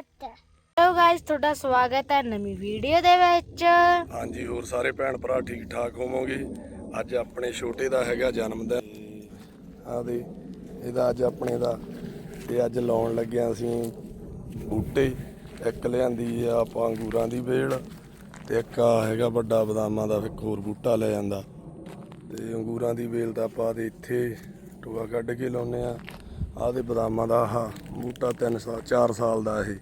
7 hello guys ਤੁਹਾਡਾ ਸਵਾਗਤ ਹੈ ਨਵੀਂ ਵੀਡੀਓ ਦੇ ਵਿੱਚ। ਹਾਂਜੀ, ਹੋਰ ਸਾਰੇ ਭੈਣ ਭਰਾ ਠੀਕ ਠਾਕ ਹੋਵੋਗੇ? ਅੱਜ ਆਪਣੇ ਛੋਟੇ ਦਾ ਹੈਗਾ ਜਨਮ ਦਿਨ। ਆ ਇਹਦਾ ਅੱਜ ਆਪਣੇ ਦਾ ਤੇ ਅੱਜ ਲਾਉਣ ਲੱਗਿਆ ਅਸੀਂ ਬੂਟੇ। ਇੱਕ ਲਿਆਂਦੀ ਆ ਆਪਾਂ ਅੰਗੂਰਾਂ ਦੀ ਵੇਲ ਤੇ ਇੱਕ ਆ ਹੈਗਾ ਵੱਡਾ ਬਦਾਮਾਂ ਦਾ ਇੱਕ ਹੋਰ ਬੂਟਾ ਲੈ ਜਾਂਦਾ। ਤੇ ਅੰਗੂਰਾਂ ਦੀ ਵੇਲ ਤਾਂ ਆਪਾਂ ਦੇ ਇੱਥੇ ਟੋਆ ਕੱਢ ਕੇ ਲਾਉਨੇ ਆ ਆਹ ਦੇ ਬਦਾਮਾਂ ਦਾ ਆਹ ਬੂਟਾ 3 ਸਾਲ 4 ਸਾਲ ਦਾ ਇਹ।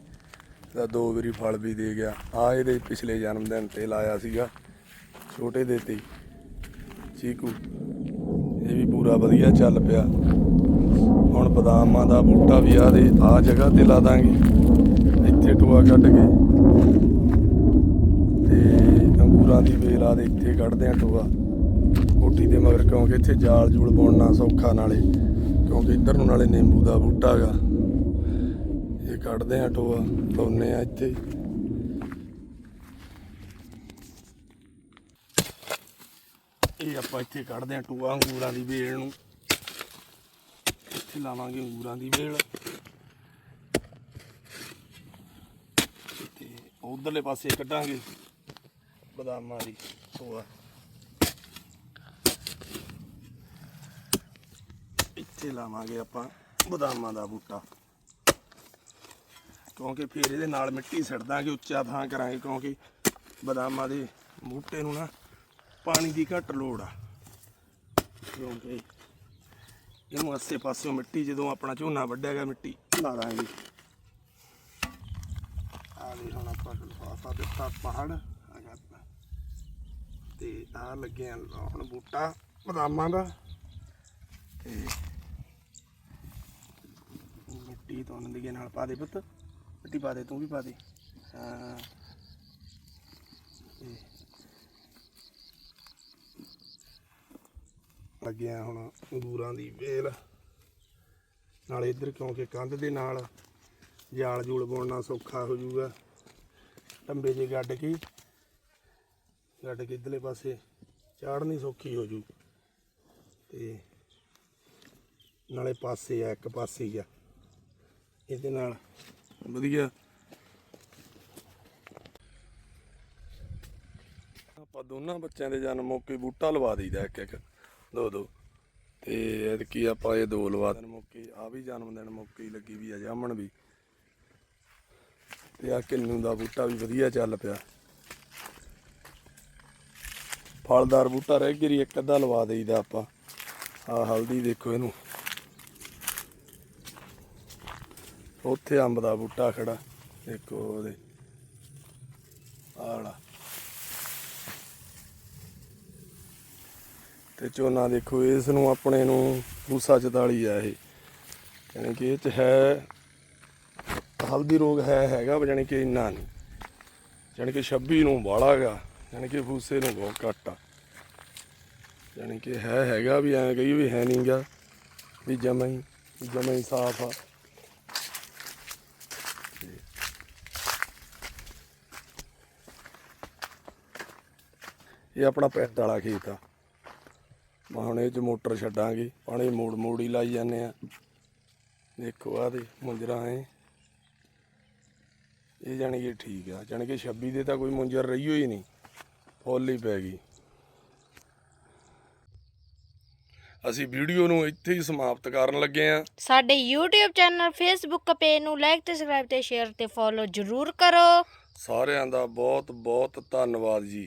ਦਾ ਦੋ ਵਾਰੀ ਫਲ ਵੀ ਦੇ ਗਿਆ। ਆ ਇਹਦੇ ਪਿਛਲੇ ਜਨਮ ਦਿਨ ਤੇ ਲਾਇਆ ਸੀਗਾ। ਛੋਟੇ ਦੇ ਤੇ। ਚੀਕੂ। ਇਹ ਵੀ ਪੂਰਾ ਵਧੀਆ ਚੱਲ ਪਿਆ। ਹੁਣ ਬਦਾਮਾਂ ਦਾ ਬੂਟਾ ਵੀ ਆ ਦੇ ਆ ਜਗ੍ਹਾ ਤੇ ਲਾ ਦਾਂਗੇ। ਇੱਥੇ ਟੋਆ ਕੱਢ ਕੇ। ਤੇ ਅੰਗੂਰਾਂ ਦੀ ਵੇਲ ਆ ਦੇ ਇੱਥੇ ਕੱਢਦੇ ਆ ਟੋਆ। ਕੋਠੀ ਦੇ ਮਗਰ ਕਿਉਂਕਿ ਇੱਥੇ ਜਾਲ ਜੂਲ ਬੁਣਨਾ ਸੌਖਾ ਨਾਲੇ। ਕਿਉਂਕਿ ਇੱਧਰ ਨੂੰ ਨਾਲੇ ਨਿੰਬੂ ਦਾ ਬੂਟਾ ਹੈਗਾ। ਇਹ ਕੱਢਦੇ ਆ ਟੋਆ ਲਾਉਨੇ ਆ ਇੱਥੇ। ਇਹ ਆਪਾਂ ਇੱਥੇ ਕੱਢਦੇ ਆ ਟੋਆ ਅੰਗੂਰਾਂ ਦੀ ਵੇਲ ਨੂੰ। ਇੱਥੇ ਲਾਵਾਂਗੇ ਅੰਗੂਰਾਂ ਦੀ ਵੇਲ। ਤੇ ਉਧਰਲੇ ਪਾਸੇ ਕੱਢਾਂਗੇ ਬਦਾਮਾਂ ਦੀ ਟੋਆ। ਇੱਥੇ ਲਾਵਾਂਗੇ ਆਪਾਂ, ਬਦਾਮਾਂ ਦਾ ਬੂਟਾ। ਕਿਉਂਕਿ ਫਿਰ ਇਹਦੇ ਨਾਲ ਮਿੱਟੀ ਸਿੱਟ ਦਾਂਗੇ, ਉੱਚਾ ਥਾਂ ਕਰਾਂਗੇ, ਕਿਉਂਕਿ ਬਦਾਮਾਂ ਦੇ ਬੂਟੇ ਨੂੰ ਨਾ ਪਾਣੀ ਦੀ ਘੱਟ ਲੋੜ ਆ। ਕਿਉਂਕਿ ਇਹਨੂੰ ਆਸੇ ਪਾਸਿਓਂ ਮਿੱਟੀ, ਜਦੋਂ ਆਪਣਾ ਝੋਨਾ ਵੱਢਿਆਗਾ ਮਿੱਟੀ ਲਾ ਦਾਂਗੇ ਆ ਵੀ ਹੁਣ ਆਪਾਂ ਲਫਾਫਾ ਦਿੱਤਾ, ਪਹਾੜ ਆ ਤੇ ਆ ਲੱਗਿਆ ਹੁਣ ਬੂਟਾ ਬਦਾਮਾਂ ਦਾ। ਤੇ ਮਿੱਟੀ ਤੋਂ ਨੰਦੀਏ ਨਾਲ ਪਾ ਦੇ ਪੁੱਤ। ਮਿੱਟੀ ਪਾ ਦੇ, ਤੂੰ ਵੀ ਪਾ ਦੇ। ਹਾਂ। ਤੇ ਲੱਗਿਆ ਹੁਣ ਅੰਗੂਰਾਂ ਦੀ ਵੇਲ। ਨਾਲੇ ਇੱਧਰ ਕਿਉਂਕਿ ਕੰਧ ਦੇ ਨਾਲ ਜਾਲ ਜੂਲ ਬੁਣਨਾ ਸੌਖਾ ਹੋ ਜਾਊਗਾ। ਟੰਬੇ ਜੇ ਗੱਡ ਕੇ ਗੱਡ ਕੇ ਇੱਧਰਲੇ ਪਾਸੇ ਚਾੜਨੀ ਸੌਖੀ ਹੋ ਜੂ ਤੇ ਨਾਲੇ ਪਾਸੇ ਆ, ਇੱਕ ਪਾਸੇ ਹੀ ਆ। ਇਹਦੇ ਨਾਲ। ਵਧੀਆ। ਆਪਾਂ ਦੋਨਾਂ ਬੱਚਿਆਂ ਦੇ ਜਨਮ ਮੌਕੇ ਬੂਟਾ ਲਵਾ ਦਈਦਾ ਇੱਕ ਇੱਕ। ਦੋ ਦੋ। ਤੇ ਐਤਕੀ ਆਪਾਂ ਇਹ ਦੋ ਲਵਾ ਦੇਣ ਮੌਕੇ। ਆ ਵੀ ਜਨਮ ਦਿਨ ਮੌਕੇ ਹੀ ਲੱਗੀ ਵੀ ਆ, ਜਾਮਣ ਵੀ। ਤੇ ਆ ਕਿੰਨੂ ਦਾ ਬੂਟਾ ਵੀ ਵਧੀਆ ਚੱਲ ਪਿਆ। ਫਲਦਾਰ ਬੂਟਾ ਰਹਿ ਗਰੀ ਇੱਕ ਅੱਧਾ ਲਵਾ ਦੇਈਦਾ ਆਪਾਂ। ਆ ਹਲਦੀ ਦੇਖੋ ਇਹਨੂੰ। ਉੱਥੇ ਅੰਬ ਦਾ ਬੂਟਾ ਖੜਾ ਦੇਖੋ ਉਹਦੇ ਆਲਾ। ਤੇ ਝੋਨਾ ਦੇਖੋ, ਇਸ ਨੂੰ ਆਪਣੇ ਨੂੰ ਪੂਸਾ 44 ਆ ਇਹ। ਯਾਨੀ ਕਿ ਇਹ ਚ ਹੈ, ਹਲਦੀ ਰੋਗ ਹੈ, ਹੈਗਾ ਜਾਣੀ ਕਿ ਇੰਨਾ ਨਹੀਂ। ਜਾਣੀ ਕਿ 26 ਨੂੰ ਬਾਲਾ ਹੈਗਾ ਜਾਣੀ ਕਿ ਫੂਸੇ ਨੂੰ ਬਹੁਤ ਘੱਟ ਆ। ਜਾਣੀ ਕਿ ਹੈ, ਹੈਗਾ ਵੀ ਐਂ ਕਹੀ ਵੀ ਹੈ ਨਹੀਂਗਾ ਵੀ ਜਮਾ ਹੀ ਜਮਾ ਹੀ ਸਾਫ਼ ਆ। ਇਹ ਆਪਣਾ ਪਿੰਡ ਵਾਲਾ ਖੇਤ ਆ। ਮੈਂ ਹੁਣ ਇਹ ਚ ਮੋਟਰ ਛੱਡਾਂਗੇ ਪਾਣੀ ਮੋੜ ਮੋੜ ਹੀ ਲਾਈ ਜਾਂਦੇ ਆ। ਦੇਖੋ ਆ ਦੇ ਮੁੰਜਰਾ ਐ। ਇਹ ਜਾਣੀ ਕਿ ਠੀਕ ਆ ਜਾਣੀ ਕਿ 26 ਦੇ ਤਾਂ ਕੋਈ ਮੁੰਜਰ ਰਹੀ ਹੋਈ ਨਹੀਂ ਫੁੱਲ ਹੀ ਪੈ ਗਈ। ਅਸੀਂ ਵੀਡੀਓ ਨੂੰ ਇੱਥੇ ਹੀ ਸਮਾਪਤ ਕਰਨ ਲੱਗੇ ਆ। ਸਾਡੇ YouTube ਚੈਨਲ Facebook ਪੇਜ ਨੂੰ ਲਾਈਕ ਤੇ ਸਬਸਕ੍ਰਾਈਬ ਤੇ ਸ਼ੇਅਰ ਤੇ ਫੋਲੋ ਜਰੂਰ ਕਰੋ। ਸਾਰਿਆਂ ਦਾ ਬਹੁਤ ਬਹੁਤ ਧੰਨਵਾਦ ਜੀ।